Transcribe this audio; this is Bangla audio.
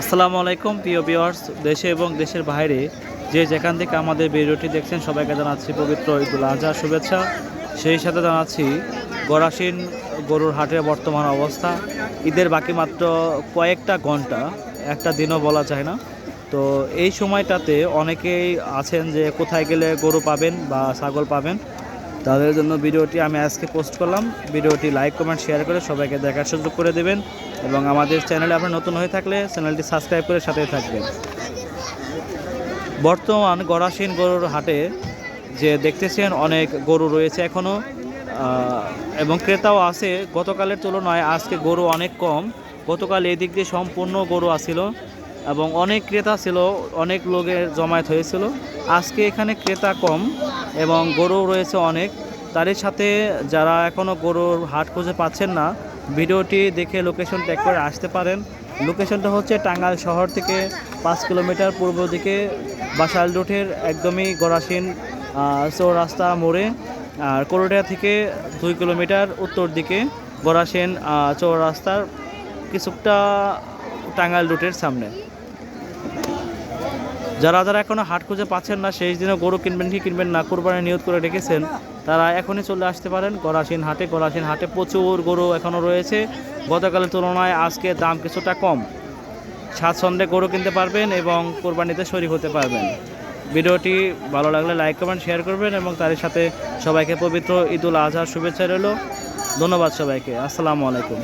আসসালামু আলাইকুম, প্রিয় ভিউয়ার্স দেশে এবং দেশের বাইরে যে যেখান থেকে আমাদের ভিডিওটি দেখছেন, সবাইকে জানাচ্ছি পবিত্র ঈদুল আজহা শুভেচ্ছা। সেই সাথে জানাচ্ছি গরাসীন গরুর হাটের বর্তমান অবস্থা। ঈদের বাকি মাত্র কয়েকটা ঘণ্টা, একটা দিনও বলা যায় না। তো এই সময়টাতে অনেকেই আছেন যে কোথায় গেলে গরু পাবেন বা ছাগল পাবেন। তাদের জন্য ভিডিওটি আমি আজকে পোস্ট করলাম। ভিডিওটি লাইক কমেন্ট শেয়ার করে সবাইকে দেখার সুযোগ করে দেবেন এবং আমাদের চ্যানেলে আপনার নতুন হয়ে থাকলে চ্যানেলটি সাবস্ক্রাইব করে সাথে থাকবেন। বর্তমান গড়াসীন গরুর হাটে যে দেখতেছেন অনেক গরু রয়েছে এখনও এবং ক্রেতাও আছে। গতকালের তুলনায় আজকে গরু অনেক কম। গতকাল এই দিক দিয়ে সম্পূর্ণ গরু আসিল এবং অনেক ক্রেতা ছিল, অনেক লোকের জমায়েত হয়েছিল। আজকে এখানে ক্রেতা কম এবং গরু রয়েছে অনেক। তারই সাথে যারা এখনও গরুর হাট খুঁজে পাচ্ছেন না, ভিডিওটি দেখে লোকেশন ট্যাগ করে আসতে পারেন। লোকেশনটা হচ্ছে টাঙ্গাইল শহর থেকে পাঁচ কিলোমিটার পূর্ব দিকে বাসাল রুটের একদমই গড়াসীন চৌরাস্তা মোড়ে। আর করোডিয়া থেকে দুই কিলোমিটার উত্তর দিকে গড়াসেন চৌরাস্তার, কিছুটা টাঙ্গাইল রুটের সামনে। যারা যারা এখনও হাট খুঁজে পাচ্ছেন না সেই দিনও গরু কিনবেন কি কিনবেন না কোরবানি নিয়োগ করে রেখেছেন, তারা এখনই চলে আসতে পারেন গরাসীন হাটে। গরাসীন হাটে প্রচুর গরু এখনও রয়েছে। গতকালের তুলনায় আজকে দাম কিছুটা কম। স্বাচ্ছন্দ্যে গরু কিনতে পারবেন এবং কোরবানিতে শরীর হতে পারবেন। ভিডিওটি ভালো লাগলে লাইক, কমেন্ট, শেয়ার করবেন এবং তার সাথে সবাইকে পবিত্র ঈদুল আজহার শুভেচ্ছা রইল। ধন্যবাদ সবাইকে। আসসালামু আলাইকুম।